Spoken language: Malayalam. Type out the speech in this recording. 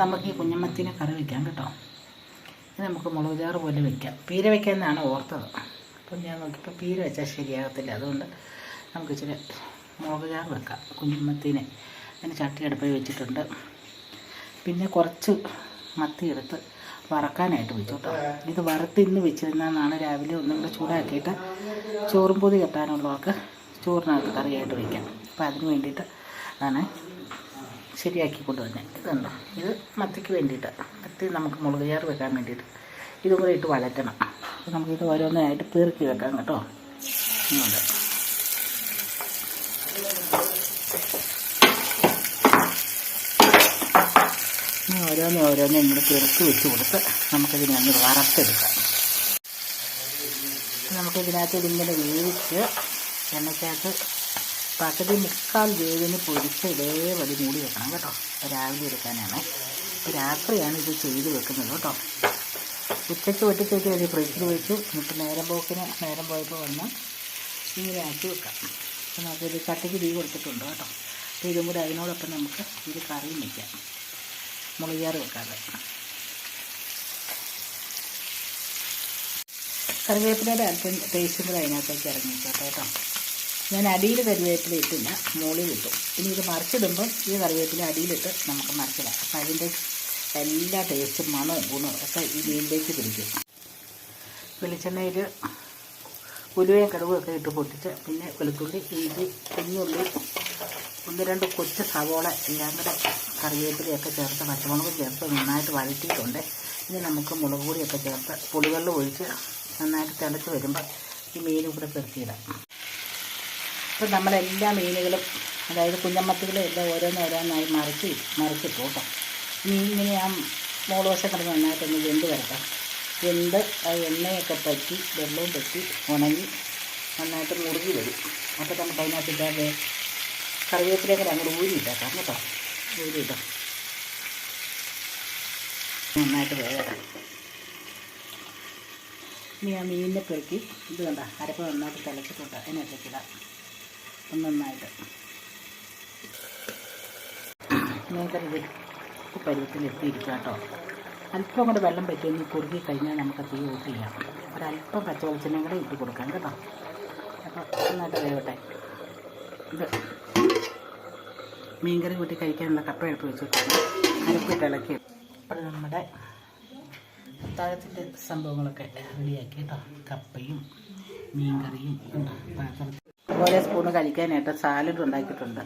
നമുക്ക് ഈ കുഞ്ഞമ്മത്തിന് കറി വയ്ക്കാം കേട്ടോ. ഇത് നമുക്ക് മുളക് ചാറ് പോലെ വയ്ക്കാം പീര വയ്ക്കാമെന്നാണ് ഓർത്തത്. അപ്പം ഞാൻ നോക്കിയപ്പോൾ പീര വെച്ചാൽ ശരിയാകത്തില്ല. അതുകൊണ്ട് നമുക്ക് ഇച്ചിരി മുളക് ചാറ് വെക്കാം കുഞ്ഞമ്മത്തിനെ. അതിന് ചട്ടി അടുപ്പിൽ വെച്ചിട്ടുണ്ട്. പിന്നെ കുറച്ച് മത്തി എടുത്ത് വറക്കാനായിട്ട് വെച്ചു കേട്ടോ. ഇത് വറുത്ത് ഇന്ന് വെച്ചിരുന്നാണ് രാവിലെ ഒന്നും കൂടെ ചൂടാക്കിയിട്ട് ചോറും പൊതി കെട്ടാനുള്ളവർക്ക് ചോറിനകത്ത് കറിയായിട്ട് വയ്ക്കാം അപ്പോൾ അതിന് വേണ്ടിയിട്ട് ആണ് ശരിയാക്കി കൊണ്ടുവന്നെ. ഇതുണ്ടോ ഇത് മത്തിക്ക് വേണ്ടിയിട്ട്. മത്തി നമുക്ക് മുളക് ചാറ് വെക്കാൻ വേണ്ടിയിട്ട്. ഇതും കൂടെ ഇട്ട് വഴറ്റണം. നമുക്കിത് ഓരോന്നായിട്ട് പെറുക്കി വെക്കാം കേട്ടോ. ഇങ്ങോട്ട്. ഓരോന്ന് ഓരോന്ന് ഇങ്ങനെ പെറുക്കി വെച്ച് കൊടുത്ത് നമുക്കിതിനെ ഒന്ന് വറുത്തെടുക്കാം. നമുക്കിതിനകത്ത് ഇതിങ്ങനെ വേവിച്ച് എണ്ണയ്ക്കകത്ത് പകുതി മുക്കാൽ വേവിന് പൊരിച്ച് ഇതേപടി മൂടി വെക്കണം കേട്ടോ. രാവിലെ എടുക്കാനാണ്. ഇപ്പോൾ രാത്രിയാണ് ഇത് ചെയ്ത് വെക്കുന്നത് കേട്ടോ. ഉച്ചയ്ക്ക് വെട്ടിത്തേക്ക് കഴിഞ്ഞ് ഫ്രിഡ്ജിൽ വെച്ചു എന്നിട്ട് നേരം പോക്കിന് നേരം പോയപ്പോൾ വന്ന് ഇങ്ങനെ ആക്കി വെക്കാം. അപ്പോൾ നമുക്കിത് ചട്ടിക്ക് തീ കൊടുത്തിട്ടുണ്ട് കേട്ടോ. അപ്പോൾ ഇതും കൂടി അതിനോടൊപ്പം നമുക്ക് ഇത് കറിയും വയ്ക്കാം മുളകാറ് വെക്കാതെ. കറിവേപ്പിലയുടെ അല്പം ടേസ്റ്റും കൂടെ അതിനകത്തേക്ക് ഇറങ്ങി വെച്ചോട്ടോ കേട്ടോ. ഞാൻ അടിയിൽ കറിവേപ്പില ഇട്ടില്ല. മുകളിൽ ഇട്ടു. ഇനി ഇത് മറിച്ചിടുമ്പം ഈ കറിവേപ്പില അടിയിലിട്ട് നമുക്ക് മറിച്ചിടാം. അപ്പം അതിന്റെ എല്ലാ ടേസ്റ്റും മണവും ഗുണവും ഒക്കെ ഈ മീനിലേക്ക് പിടിക്കും. വെളിച്ചെണ്ണയിൽ ഉലുവയും കടവും ഒക്കെ ഇട്ട് പൊട്ടിച്ച് പിന്നെ വെളുത്തുള്ളി ഇഞ്ചി കുഞ്ഞുള്ളി ഒന്ന് രണ്ട് കൊച്ചു സവോള എല്ലാം കൂടെ കറിവേപ്പിലയൊക്കെ ചേർത്ത് പച്ചമുളക് ചേർത്ത് നന്നായിട്ട് വഴറ്റിയിട്ടുണ്ട്. ഇനി നമുക്ക് മുളക് പൊടിയൊക്കെ ചേർത്ത് പുളിവെള്ളം ഒഴിച്ച് നന്നായിട്ട് തിളച്ച് വരുമ്പോൾ ഈ മീനും കൂടെ പെറുക്കിയിടാം. അപ്പം നമ്മളെല്ലാ മീനുകളും അതായത് കുഞ്ഞമ്മത്തികളും എല്ലാം ഓരോന്നോരോന്നായി ഓരോന്നായി മറിച്ച് മറിച്ചിട്ടു മീൻ ഇങ്ങനെ ആ മോളോശം കിടന്ന് നന്നായിട്ടൊന്ന് വെന്ത് വരട്ടെ. വെന്ത് എണ്ണയൊക്കെ പറ്റി വെള്ളവും പറ്റി ഉണങ്ങി നന്നായിട്ട് മുറുകി വരും. അപ്പോൾ നമുക്ക് അതിനകത്ത് ഇട്ടാൽ കറിവേപ്പിലേക്ക് അങ്ങോട്ട് ഊരിയിട്ടേക്കാം കേട്ടോ. ഊരിയിട്ടോ നന്നായിട്ട് വേകട്ടെ ഇനി ആ മീനിനെ പെറുക്കി ഇത് കണ്ട അരപ്പ് നന്നായിട്ട് തിളച്ചിട്ടുണ്ട്. അതിനകത്തേക്കിടാം നന്നായിട്ട്. മീൻകറി ഈ കേട്ടോ അല്പം കൂടെ വെള്ളം പറ്റിയൊന്ന് കുറുകി കഴിഞ്ഞാൽ നമുക്ക് തീ യൂസ് ചെയ്യാം. ഒരല്പം പച്ച വെളിച്ചെണ്ണയും കൂടെ ഇട്ട് കൊടുക്കാം കേട്ടോ. അപ്പോൾ നന്നായിട്ട് വേവട്ടെ. ഇത് മീൻകറി കൂട്ടി കഴിക്കാനുള്ള കപ്പ എടുപ്പ് വെച്ചിട്ടാണ് അരപ്പിട്ട് ഇളക്കി. അപ്പോൾ നമ്മുടെ അത്താഴത്തിന്റെ സംഭവങ്ങളൊക്കെ റെഡിയാക്കി കേട്ടോ. കപ്പയും മീൻകറിയും പാത്രത്തിൽ ഓരോ സ്പൂണ് കഴിക്കാനായിട്ട് സാലഡ് ഉണ്ടാക്കിയിട്ടുണ്ട്.